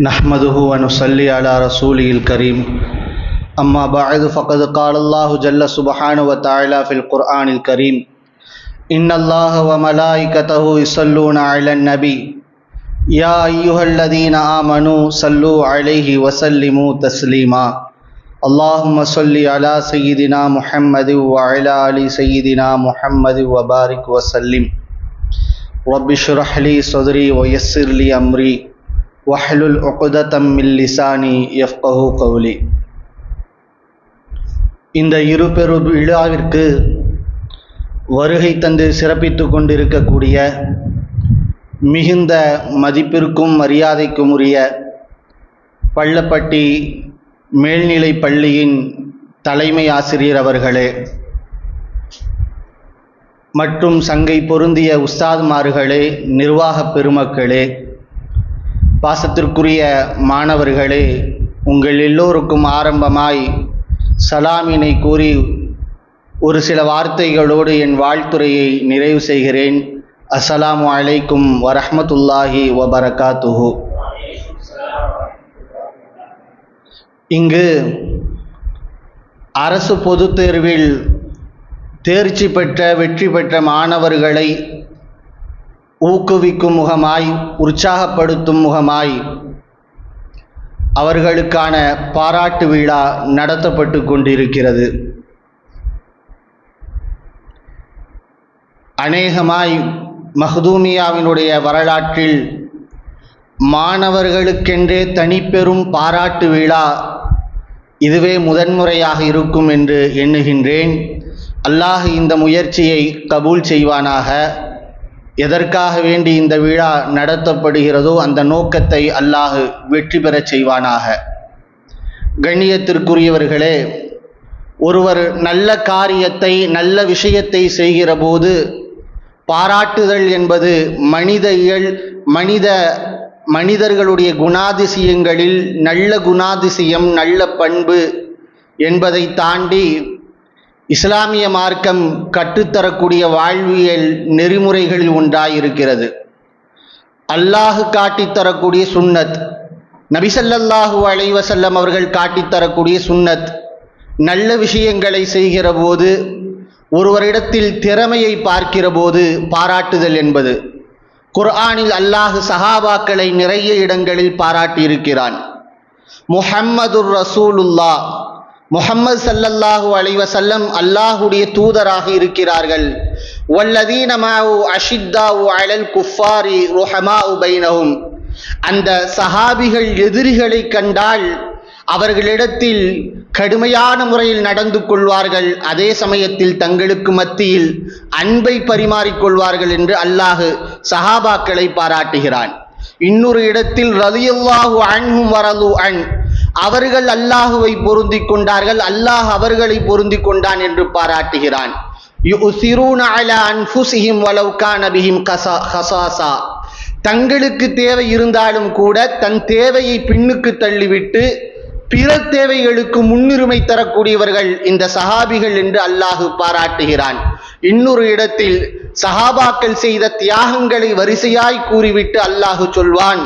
نحمده ونصلي على رسوله الكريم. أما بعد، فقد قال الله جل سبحانه وتعالى في القرآن الكريم. إن الله وملائكته يصلون على النبي. يا أيها الذين آمنوا صلوا عليه وسلموا تسليما. اللهم صل على سيدنا محمد وعلى آل سيدنا محمد وبارك وسلم. رب اشرح لي صدري ويسر لي أمري. வஹலுல் ஒகுதத்தம் மில்லிசானி எஃப்கஹு Cowley இந்த இரு பெரு விழாவிற்கு வருகை தந்து சிறப்பித்து கொண்டிருக்கக்கூடிய மிகுந்த மதிப்பிற்கும் மரியாதைக்கும் உரிய பள்ளப்பட்டி மேல்நிலை பள்ளியின் தலைமை ஆசிரியர் அவர்களே மற்றும் சங்கை பொருந்திய உஸ்தாத்மார்களே நிர்வாக பெருமக்களே பாசத்திற்குரிய மாணவர்களே உங்கள் எல்லோருக்கும் ஆரம்பமாய் சலாமினை கூறி ஒரு சில வார்த்தைகளோடு என் வாழ்த்துறையை நிறைவு செய்கிறேன். அஸ்ஸலாமு அலைக்கும் வரஹமத்துல்லாஹி வபரகாத்துஹு. இங்கு அரசு பொதுத் தேர்வில் தேர்ச்சி பெற்ற வெற்றி பெற்ற மாணவர்களை ஊக்குவிக்கும் முகமாய் உற்சாகப்படுத்தும் முகமாய் அவர்களுக்கான பாராட்டு விழா நடத்தப்பட்டு கொண்டிருக்கிறது. அநேகமாய் மஹதூமியாவினுடைய வரலாற்றில் மாணவர்களுக்கென்றே தனிப்பெரும் பாராட்டு விழா இதுவே முதன்முறையாக இருக்கும் என்று எண்ணுகின்றேன். அல்லாஹ் இந்த முயற்சியை கபூல் செய்வானாக. எதற்காக வேண்டி இந்த விழா நடத்தப்படுகிறதோ அந்த நோக்கத்தை அல்லாஹ் வெற்றி பெறச் செய்வானாக. கண்ணியத்திற்குரியவர்களே ஒருவர் நல்ல காரியத்தை நல்ல விஷயத்தை செய்கிற போது பாராட்டுதல் என்பது மனித இயல் மனித மனிதர்களுடைய குணாதிசயங்களில் நல்ல குணாதிசயம் நல்ல பண்பு என்பதை தாண்டி இஸ்லாமிய மார்க்கம் கற்றுத்தரக்கூடிய வாழ்வியல் நெறிமுறைகளில் ஒன்றாயிருக்கிறது. அல்லாஹு காட்டித்தரக்கூடிய சுன்னத் நபிசல்லாஹு அலைவசல்லம் அவர்கள் காட்டித்தரக்கூடிய சுன்னத் நல்ல விஷயங்களை செய்கிற போது ஒருவரிடத்தில் திறமையை பார்க்கிற போது பாராட்டுதல் என்பது. குர்ஆனில் அல்லாஹு சஹாபாக்களை நிறைய இடங்களில் பாராட்டியிருக்கிறான். முஹம்மதுர் ரசூலுல்லா முஹம்மது சல்லல்லாஹு அலைவசல்லம் அல்லாஹுடைய தூதராக இருக்கிறார்கள். வல்லதீன மாவு அஷித்தாவு அலல் குஃபாரி ருஹமாவு உபைனவும் அந்த சஹாபிகள் எதிரிகளை கண்டால் அவர்களிடத்தில் கடுமையான முறையில் நடந்து கொள்வார்கள். அதே சமயத்தில் தங்களுக்கு மத்தியில் அன்பை பரிமாறிக்கொள்வார்கள் என்று அல்லாஹு சஹாபாக்களை பாராட்டுகிறான். இன்னொரு இடத்தில் ரலியல்லாஹு அன்ஹும் வரலு அன் அவர்கள் அல்லாஹுவை பொருந்தி கொண்டார்கள். அல்லாஹ் அவர்களை பொருந்தி கொண்டான் என்று பாராட்டுகிறான். தங்களுக்கு தேவை இருந்தாலும் கூட தன் தேவையை பின்னுக்கு தள்ளிவிட்டு பிற தேவைகளுக்கு முன்னுரிமை தரக்கூடியவர்கள் இந்த சஹாபிகள் என்று அல்லாஹு பாராட்டுகிறான். இன்னொரு இடத்தில் சஹாபாக்கள் செய்த தியாகங்களை வரிசையாய் கூறிவிட்டு அல்லாஹு சொல்வான்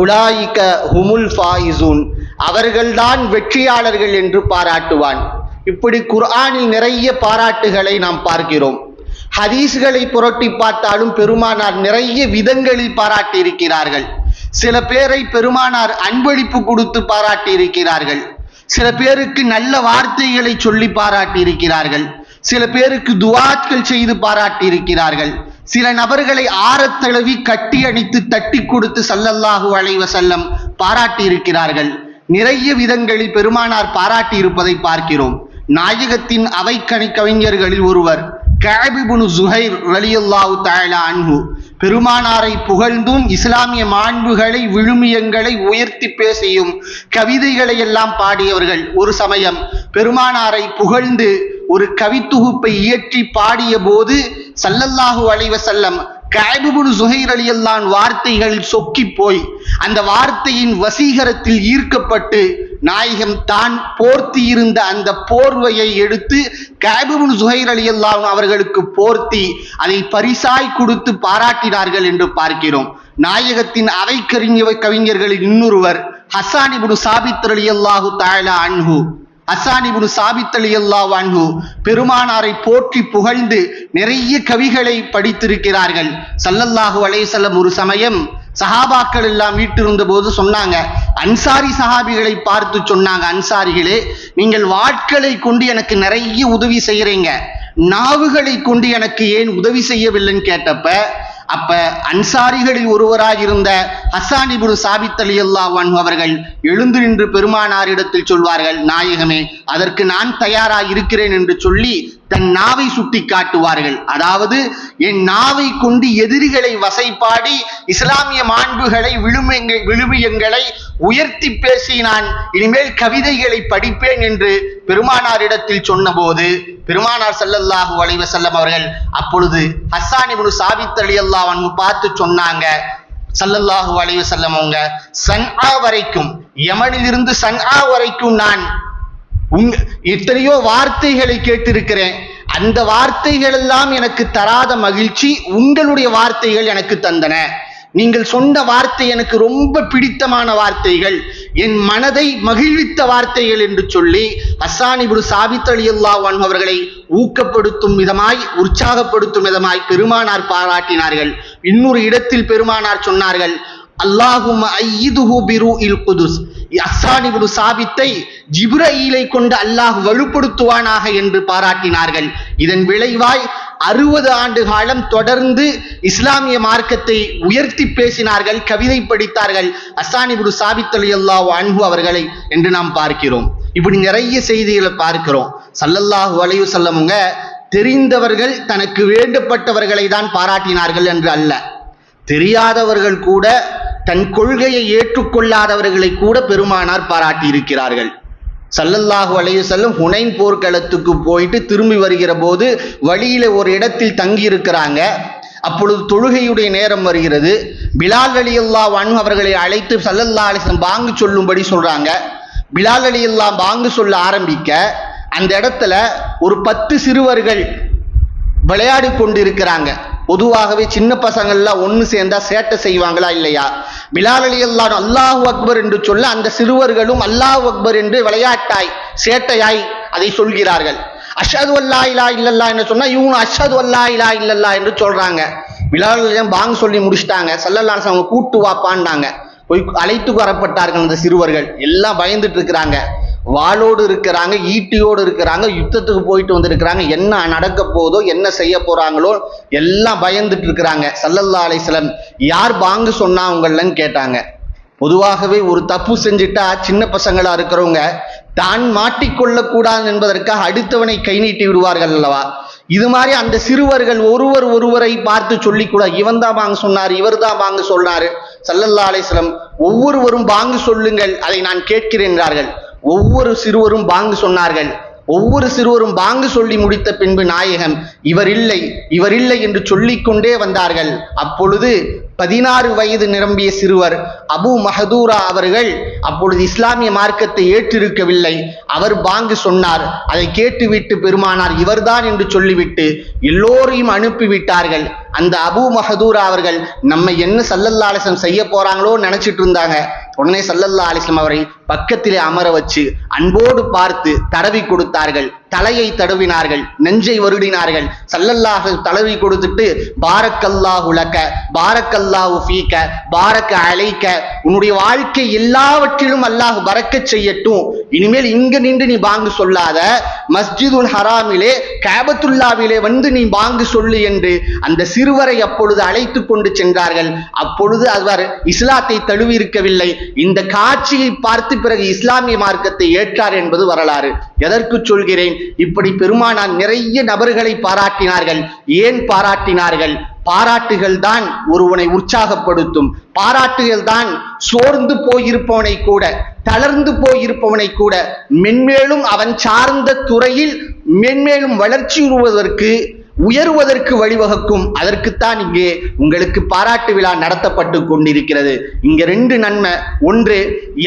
உலாயிக்க ஹுமுல் ஃபாயிசூன் அவர்கள்தான் வெற்றியாளர்கள் என்று பாராட்டுவான். இப்படி குர்ஆனில் நிறைய பாராட்டுகளை நாம் பார்க்கிறோம். ஹதீஸ்களை புரட்டி பார்த்தாலும் பெருமானார் நிறைய விதங்களில் பாராட்டி இருக்கிறார்கள் சில பேரை பெருமானார் அன்பளிப்பு கொடுத்து பாராட்டி இருக்கிறார்கள் சில பேருக்கு நல்ல வார்த்தைகளை சொல்லி பாராட்டி இருக்கிறார்கள் சில பேருக்கு துவாட்கள் செய்து பாராட்டி இருக்கிறார்கள் சில நபர்களை ஆரத்தழுவி கட்டி அணித்து தட்டி கொடுத்து சல்லல்லாஹு அலைவசல்லம் பாராட்டி இருக்கிறார்கள் நிறைய விதங்களில் பெருமானார் பாராட்டி இருப்பதை பார்க்கிறோம். நாயகத்தின் அவைக்கணி கவிஞர்களில் ஒருவர் கஅபிபுனு ஜுஹைர் ரலியல்லாஹு பெருமானாரை புகழ்ந்தும் இஸ்லாமிய மாண்புகளை விழுமியங்களை உயர்த்தி பேசியும் கவிதைகளை எல்லாம் பாடியவர்கள் ஒரு சமயம் பெருமானாரை புகழ்ந்து ஒரு கவித்தொகுப்பை இயற்றி பாடிய போது சல்லல்லாஹு அலைவ செல்லம் கயபுபுன் சுஹைர் அலியல்லான் வார்த்தைகள் சொக்கி போய் அந்த வார்த்தையின் வசீகரத்தில் ஈர்க்கப்பட்டு நாயகம் தான் போர்த்தி இருந்த அந்த போர்வையை எடுத்து கயபுபுன் சுஹைர் அலியல்லான் அவர்களுக்கு போர்த்தி அதை பரிசாய் கொடுத்து பாராட்டினார்கள் என்று பார்க்கிறோம். நாயகத்தின் அவை கவிஞ கவிஞர்களில் இன்னொருவர் ஹசான் இப்னு சாபித் ரலியல்லாஹு தாயலா அன்ஹு. அசானிபுனு சாபித்தலி அல்லா ரலியல்லாஹு பெருமானாரை போற்றி புகழ்ந்து நிறைய கவிகளை படித்திருக்கிறார்கள். சல்லல்லாஹு அலைஹி ஒரு சமயம் சஹாபாக்கள் எல்லாம் வீட்டிருந்த போது சொன்னாங்க அன்சாரி சஹாபிகளை பார்த்து சொன்னாங்க அன்சாரிகளே நீங்கள் வாட்களை கொண்டு எனக்கு நிறைய உதவி செய்யறீங்க நாவுகளை கொண்டு எனக்கு ஏன் உதவி செய்யவில்லைன்னு கேட்டப்ப அப்ப அன்சாரிகளில் ஒருவராக இருந்த ஹசான் இப்னு சாபித் அவர்கள் எழுந்து நின்று பெருமானாரிடத்தில் சொல்வார்கள் நாயகமே அதற்கு நான் தயாராக இருக்கிறேன் என்று சொல்லி தன் நாவை சுட்டி காட்டுவார்கள். அதாவது என் நாவை கொண்டு எதிரிகளை வசைப்பாடி இஸ்லாமிய மாண்புகளை விழுமியங்க விழுமியங்களை உயர்த்தி பேசி நான் இனிமேல் கவிதைகளை படிப்பேன் என்று பெருமானாரிடத்தில் சொன்னபோது பெருமானார் சல்லல்லாஹு அலைஹி செல்லம் அவர்கள் அப்பொழுது ஹஸ்ஸான் இப்னு சாபித் அலி அன்ஹு பார்த்து சொன்னாங்க சல்லல்லாஹு அலைஹி வஸல்லம் அவங்க சன்ஆ வரைக்கும் யமனிலிருந்து சன்ஆ வரைக்கும் நான் உங்க எத்தனையோ வார்த்தைகளை கேட்டிருக்கிறேன். அந்த வார்த்தைகள் எல்லாம் எனக்கு தராத மகிழ்ச்சி உங்களுடைய வார்த்தைகள் எனக்கு தந்தன. நீங்கள் சொன்ன வார்த்தை எனக்கு ரொம்ப பிடித்தமான வார்த்தைகள். என் மனதை மகிழ்வித்த வார்த்தைகள் என்று சொல்லி ஹஸ்ஸான் சாபித் அலி அல்லாஹ் அவர்களை ஊக்கப்படுத்தும் விதமாய் உற்சாகப்படுத்தும் விதமாய் பெருமானார் பாராட்டினார்கள். இன்னொரு இடத்தில் பெருமானார் சொன்னார்கள் அல்லாஹும் ஐயிதுஹு பிருஇல் குதுஸ். அஸ்ஸான் சாபித்தை ஜிப்ரஈலை கொண்டு அல்லாஹ் வலுப்படுத்துவானாக என்று பாராட்டினார்கள். இதன் விளைவாய் அறுபது ஆண்டு காலம் தொடர்ந்து இஸ்லாமிய மார்க்கத்தை உயர்த்தி பேசினார்கள் கவிதை படித்தார்கள். அசானிபுரு சாபித் அலி அல்லா அன்பு அவர்களை என்று நாம் பார்க்கிறோம். இப்படி நிறைய செய்திகளை பார்க்கிறோம். சல்லல்லாஹு வளைவு சொல்லமுங்க தெரிந்தவர்கள் தனக்கு வேண்டப்பட்டவர்களை தான் பாராட்டினார்கள் என்று அல்ல. தெரியாதவர்கள் கூட தன் கொள்கையை ஏற்றுக்கொள்ளாதவர்களை கூட பெருமானார் பாராட்டி இருக்கிறார்கள் சல்லல்லாஹு அலைய செல்லும் ஹுனைன் போர்க்களத்துக்கு போயிட்டு திரும்பி வருகிற போது வழியில் ஒரு இடத்தில் தங்கி இருக்கிறாங்க அப்பொழுது தொழுகையுடைய நேரம் வருகிறது. பிலால் அலியல்லாஹு அன்ஹு அவர்களை அழைத்து சல்லல்லா அலைஹி பாங்கு சொல்லும்படி சொல்கிறாங்க பிலால் அலி அல்லா பாங்கு சொல்ல ஆரம்பிக்க அந்த இடத்துல ஒரு பத்து சிறுவர்கள் விளையாடி கொண்டிருக்கிறாங்க. பொதுவாகவே சின்ன பசங்கள்லாம் ஒன்று சேர்ந்தா சேட்டை செய்வாங்களா இல்லையா? பிலால் அலி அல்லாஹ் அல்லாஹு அக்பர் என்று சொல்ல அந்த சிறுவர்களும் அல்லாஹு அக்பர் என்று விளையாட்டாய் சேட்டையாய் அதை சொல்கிறார்கள். அஷது அல்லா இலா இல்லல்லா என்று சொன்னா இவங்க அஷது அல்லா இலா இல்லல்லா என்று சொல்றாங்க. பிலால் அலியம் பாங் சொல்லி முடிச்சிட்டாங்க. சல்லல்லா அவங்க கூட்டு வாப்பான்னாங்க. போய் அழைத்து வரப்பட்டார்கள் அந்த சிறுவர்கள். எல்லாம் பயந்துட்டு இருக்கிறாங்க. வாளோடு இருக்கிறாங்க ஈட்டியோடு இருக்கிறாங்க யுத்தத்துக்கு போயிட்டு வந்திருக்கிறாங்க. என்ன நடக்க போதோ என்ன செய்ய போறாங்களோ எல்லாம் பயந்துட்டு இருக்கிறாங்க. சல்லல்லா அலிஸ்லம் யார் பாங்கு சொன்னா உங்களன்னு கேட்டாங்க. பொதுவாகவே ஒரு தப்பு செஞ்சுட்டா சின்ன பசங்களா இருக்கிறவங்க தான் மாட்டிக்கொள்ள கூடாது என்பதற்காக அடுத்தவனை கை நீட்டி விடுவார்கள் அல்லவா? இது மாதிரி அந்த சிறுவர்கள் ஒருவர் ஒருவரை பார்த்து சொல்லி கூட இவன் தான் வாங்க சொன்னார் இவர் தான் வாங்க சொன்னாரு சல்லல்லா அலிஸ்லம் ஒவ்வொருவரும் வாங்கு சொல்லுங்கள் அதை நான் கேட்கிறேன் என்றார்கள். ஒவ்வொரு சிறுவரும் பாங்கு சொன்னார்கள். ஒவ்வொரு சிறுவரும் பாங்கு சொல்லி முடித்த பின்பு நாயகம் இவர் இல்லை இவர் இல்லை என்று சொல்லிக்கொண்டே வந்தார்கள். அப்பொழுது பதினாறு வயது நிரம்பிய சிறுவர் அபு மஹதூரா அவர்கள் அப்பொழுது இஸ்லாமிய மார்க்கத்தை ஏற்றிருக்கவில்லை. அவர் பாங்கு சொன்னார். அதை கேட்டுவிட்டு பெருமானார் இவர்தான் என்று சொல்லிவிட்டு எல்லோரையும் அனுப்பிவிட்டார்கள். அந்த அபு மஹதூரா அவர்கள் நம்ம என்ன சல்லல்லாலசம் செய்ய போறாங்களோ நினைச்சிட்டு இருந்தாங்க. உடனே சல்லல்லா அலிஸ்லாம் அவரை பக்கத்திலே அமர வச்சு அன்போடு பார்த்து தடவி கொடுத்தார்கள். தலையை தடவினார்கள் நெஞ்சை வருடினார்கள். சல்லல்லாக தழுவி கொடுத்துட்டு பாரக்கல்லா உலக்க பாரக்கல்லா உஃபீக்க பாரக்க அழைக்க உன்னுடைய வாழ்க்கை எல்லாவற்றிலும் அல்லாஹ் பறக்க செய்யட்டும். இனிமேல் இங்க நின்று நீ பாங்கு சொல்லாத. மஸ்ஜிதுல் ஹராமிலே கேபத்துல்லாவிலே வந்து நீ பாங்கு சொல்லு என்று அந்த சிறுவரை அப்பொழுது அழைத்து கொண்டு சென்றார்கள். அப்பொழுது அவர் இஸ்லாத்தை தழுவி இருக்கவில்லை இந்த காட்சியை பார்த்து பிறகு இஸ்லாமிய மார்க்கத்தை ஏற்றார் என்பது வரலாறு. எதற்கு சொல்கிறேன்? இப்படி பெருமானார் நிறைய நபர்களை பாராட்டினார்கள். ஏன் பாராட்டினார்கள்? பாராட்டுகள் தான் ஒருவனை உற்சாகப்படுத்தும். பாராட்டுகள் தான் சோர்ந்து போயிருப்பவனை கூட தளர்ந்து போயிருப்பவனை கூட மென்மேலும் அவன் சார்ந்த துறையில் மென்மேலும் வளர்ச்சி உருவதற்கு உயர்வதற்கு வழிவகுக்கும். அதற்குத்தான் இங்கே உங்களுக்கு பாராட்டு விழா நடத்தப்பட்டு கொண்டிருக்கிறது. இங்க ரெண்டு நன்மை. ஒன்று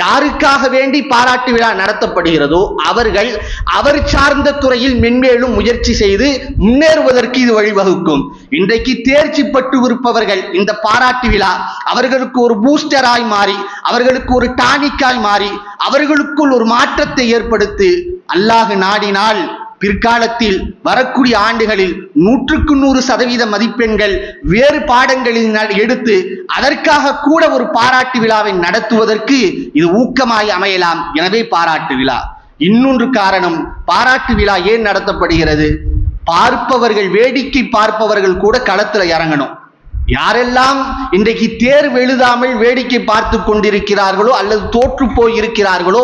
யாருக்காக வேண்டி பாராட்டு விழா நடத்தப்படுகிறதோ அவர்கள் அவர் சார்ந்த துறையில் மென்மேலும் முயற்சி செய்து முன்னேறுவதற்கு இது வழிவகுக்கும். இன்றைக்கு தேர்ச்சி பெற்று இருப்பவர்கள் இந்த பாராட்டு விழா அவர்களுக்கு ஒரு பூஸ்டராய் மாறி அவர்களுக்கு ஒரு டானிக்காய் மாறி அவர்களுக்குள் ஒரு மாற்றத்தை ஏற்படுத்தி அல்லாஹ் நாடினால் பிற்காலத்தில் வரக்கூடிய ஆண்டுகளில் நூற்றுக்கு நூறு சதவீத மதிப்பெண்கள் வேறு பாடங்களினால் எடுத்து அதற்காக கூட ஒரு பாராட்டு விழாவை நடத்துவதற்கு இது ஊக்கமாய் அமையலாம். எனவே பாராட்டு விழா. இன்னொன்று காரணம் பாராட்டு விழா ஏன் நடத்தப்படுகிறது? பார்ப்பவர்கள் வேடிக்கை பார்ப்பவர்கள் கூட களத்துல இறங்கணும். யாரெல்லாம் இன்றைக்கு தேர்வு எழுதாமல் வேடிக்கை பார்த்து கொண்டிருக்கிறார்களோ அல்லது தோற்று போய் இருக்கிறார்களோ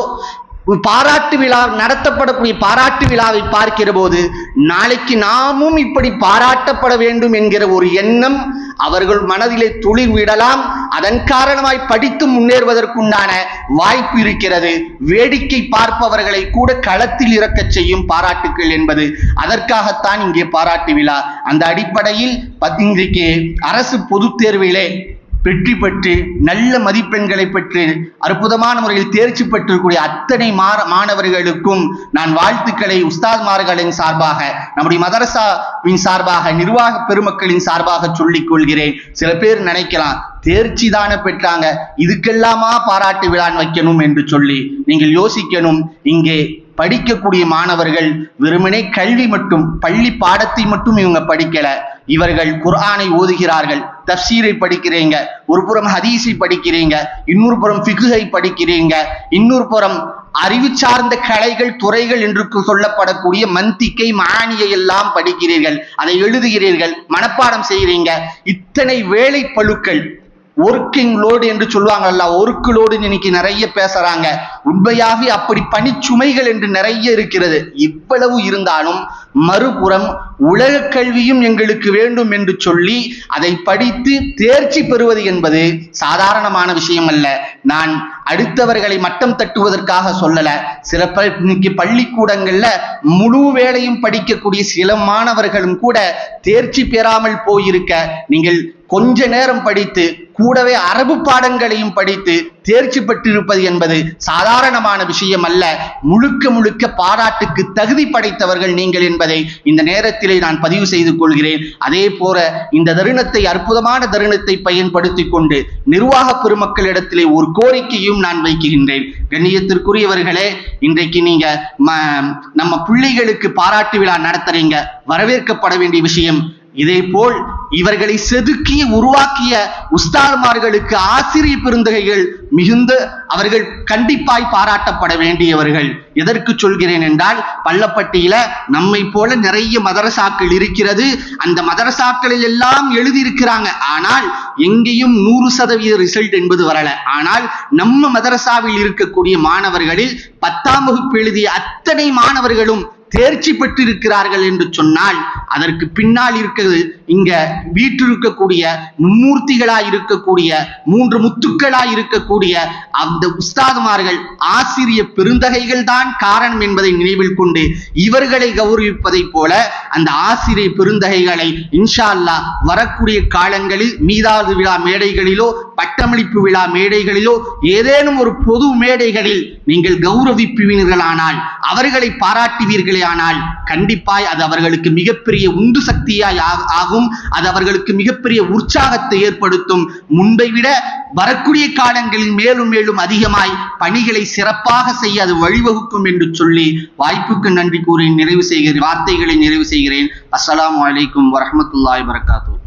பாராட்டு விழா நடத்தப்படக்கூடிய பாராட்டு விழாவை பார்க்கிற போது நாளைக்கு நாமும் இப்படி பாராட்டப்பட வேண்டும் என்கிற ஒரு எண்ணம் அவர்கள் மனதிலே துளிர் விடலாம் அதன் காரணமாய் படித்து முன்னேறுவதற்குண்டான வாய்ப்பு இருக்கிறது. வேடிக்கை பார்ப்பவர்களை கூட களத்தில் இறக்கச் செய்யும் பாராட்டுக்கள் என்பது அதற்காகத்தான் இங்கே பாராட்டு விழா. அந்த அடிப்படையில் பத்- இன்றைக்கு அரசு பொதுத் தேர்விலே வெற்றி பெற்று நல்ல மதிப்பெண்களை பெற்று அற்புதமான முறையில் தேர்ச்சி பெற்றிருக்கூடிய அத்தனை மாற- மாணவர்களுக்கும் நான் வாழ்த்துக்களை உஸ்தாத்மார்களின் சார்பாக நம்முடைய மதரசாவின் சார்பாக நிர்வாக பெருமக்களின் சார்பாக சொல்லிக் கொள்கிறேன். சில பேர் நினைக்கலாம் தேர்ச்சி தானே பெற்றாங்க இதுக்கெல்லாமா பாராட்டு விழான் வைக்கணும் என்று சொல்லி நீங்கள் யோசிக்கணும். இங்கே படிக்கக்கூடிய மாணவர்கள் வெறுமனே கல்வி மட்டும் பள்ளி பாடத்தை மட்டும் இவங்க படிக்கல. இவர்கள் குர்ஆனை ஓதுகிறார்கள் தப்சீரை படிக்கிறீங்க ஒரு புறம் ஹதீஸை படிக்கிறீங்க இன்னொரு புறம் ஃபிகுஹை படிக்கிறீங்க இன்னொரு புறம் அறிவு சார்ந்த கலைகள் துறைகள் என்று சொல்லப்படக்கூடிய மந்திக்கை மானியை எல்லாம் படிக்கிறீர்கள் அதை எழுதுகிறீர்கள் மனப்பாடம் செய்கிறீங்க இத்தனை வேலை பழுக்கள் ஒர்க்கிங் லோடு என்று சொல்லுவாங்கல்ல ஒர்க் லோடு இன்னைக்கு நிறைய பேசுறாங்க. உண்மையாகவே அப்படி பணிச்சுமைகள் என்று நிறைய இருக்கிறது. இவ்வளவு இருந்தாலும் மறுபுறம் உலக கல்வியும் எங்களுக்கு வேண்டும் என்று சொல்லி அதை படித்து தேர்ச்சி பெறுவது என்பது சாதாரணமான விஷயம் அல்ல. நான் அடுத்தவர்களை மட்டம் தட்டுவதற்காக சொல்லல. சில இன்னைக்கு பள்ளிக்கூடங்கள்ல முழு வேளையும் படிக்கக்கூடிய சில மாணவர்களும் கூட தேர்ச்சி பெறாமல் போயிருக்க. நீங்கள் கொஞ்ச நேரம் படித்து கூடவே அரபு பாடங்களையும் படித்து தேர்ச்சி பெற்றிருப்பது என்பது சாதாரணமான விஷயம் அல்ல முழுக்க முழுக்க பாராட்டுக்கு தகுதி படைத்தவர்கள் நீங்கள் என்பதை இந்த நேரத்திலே நான் பதிவு செய்து கொள்கிறேன். அதே போல இந்த தருணத்தை அற்புதமான தருணத்தை பயன்படுத்திக் கொண்டு நிர்வாக பெருமக்களிடத்திலே ஒரு கோரிக்கையும் நான் வைக்கின்றேன். கண்ணியத்திற்குரியவர்களே இன்றைக்கு நீங்க நம்ம பிள்ளைகளுக்கு பாராட்டு விழா நடத்துறீங்க. வரவேற்கப்பட வேண்டிய விஷயம் இதே போல் இவர்களை செதுக்கி உருவாக்கிய உஸ்தார்மார்களுக்கு ஆசிரிய பெருந்தகைகள் மிகுந்த அவர்கள் கண்டிப்பாய் பாராட்டப்பட வேண்டியவர்கள். எதற்கு சொல்கிறேன் என்றால் பள்ளப்பட்டியில நம்மை போல நிறைய மதரசாக்கள் இருக்கிறது. அந்த மதரசாக்களில் எல்லாம் எழுதியிருக்கிறாங்க. ஆனால் எங்கேயும் நூறு சதவீத ரிசல்ட் என்பது வரல. ஆனால் நம்ம மதரசாவில் இருக்கக்கூடிய மாணவர்களில் பத்தாம் வகுப்பு எழுதிய அத்தனை மாணவர்களும் தேர்ச்சி பெற்றிருக்கிறார்கள் என்று சொன்னால் அதற்கு பின்னால் இருக்கிறது இங்க வீட்டில் இருக்கக்கூடிய மும்மூர்த்திகளாய் இருக்கக்கூடிய மூன்று முத்துக்களாய் இருக்கக்கூடிய அந்த உஸ்தாதுமார்கள் ஆசிரிய பெருந்தகைகள் தான் காரணம் என்பதை நினைவில் கொண்டு இவர்களை கௌரவிப்பதைப் போல அந்த ஆசிரிய பெருந்தகைகளை இன்ஷா அல்லாஹ் வரக்கூடிய காலங்களில் மீதாவது விழா மேடைகளிலோ பட்டமளிப்பு விழா மேடைகளிலோ ஏதேனும் ஒரு பொது மேடைகளில் நீங்கள் கௌரவிப்பீர்களானால் அவர்களை பாராட்டுவீர்களே ஆனால் கண்டிப்பாய் அது அவர்களுக்கு மிகப்பெரிய உந்து சக்தியாய் ஆகும். அது அவர்களுக்கு மிகப்பெரிய உற்சாகத்தை ஏற்படுத்தும். முன்பை விட வரக்கூடிய காலங்களில் மேலும் மேலும் அதிகமாய் பணிகளை சிறப்பாக செய்ய அது வழிவகுக்கும் என்று சொல்லி வாய்ப்புக்கு நன்றி கூறி நிறைவு செய்கிறேன் வார்த்தைகளை நிறைவு செய்கிறேன். அஸ்லாம் வலைக்கும் வரமத்துல்லாய் வரகாத்தூர்